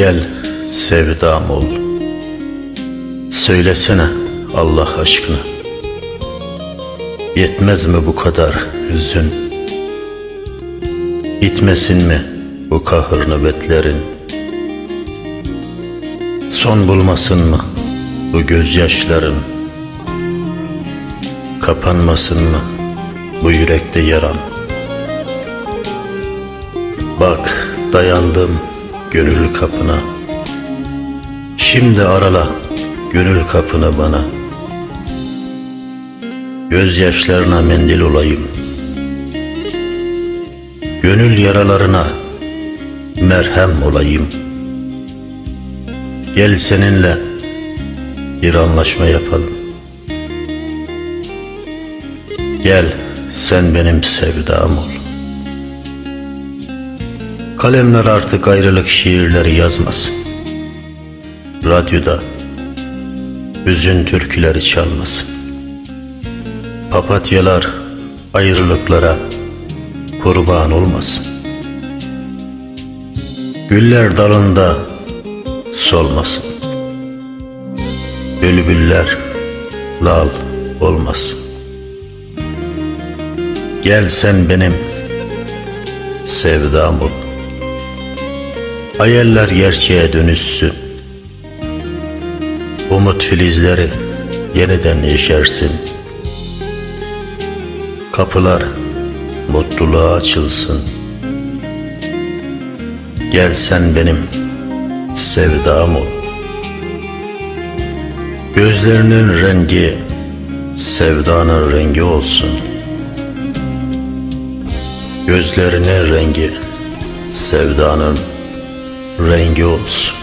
Gel sevdam ol. Söylesene Allah aşkına. Yetmez mi bu kadar hüzün? Bitmesin mi bu kahır nöbetlerin? Son bulmasın mı bu gözyaşların? Kapanmasın mı bu yürekte yaran? Bak dayandım gönül kapına. Şimdi arala gönül kapını bana. Gözyaşlarına mendil olayım. Gönül yaralarına merhem olayım. Gel seninle bir anlaşma yapalım. Gel sen benim sevdam ol. Kalemler artık ayrılık şiirleri yazmasın. Radyoda hüzün türküleri çalmasın. Papatyalar ayrılıklara kurban olmasın. Güller dalında solmasın. Bülbüller lal olmasın. Gel sen benim sevdam ol. Hayaller gerçeğe dönüşsün. Umut filizleri yeniden yeşersin. Kapılar mutluluğa açılsın. Gel sen benim sevdam ol. Gözlerinin rengi sevdanın rengi olsun. Gözlerinin rengi sevdanın rengi olsun.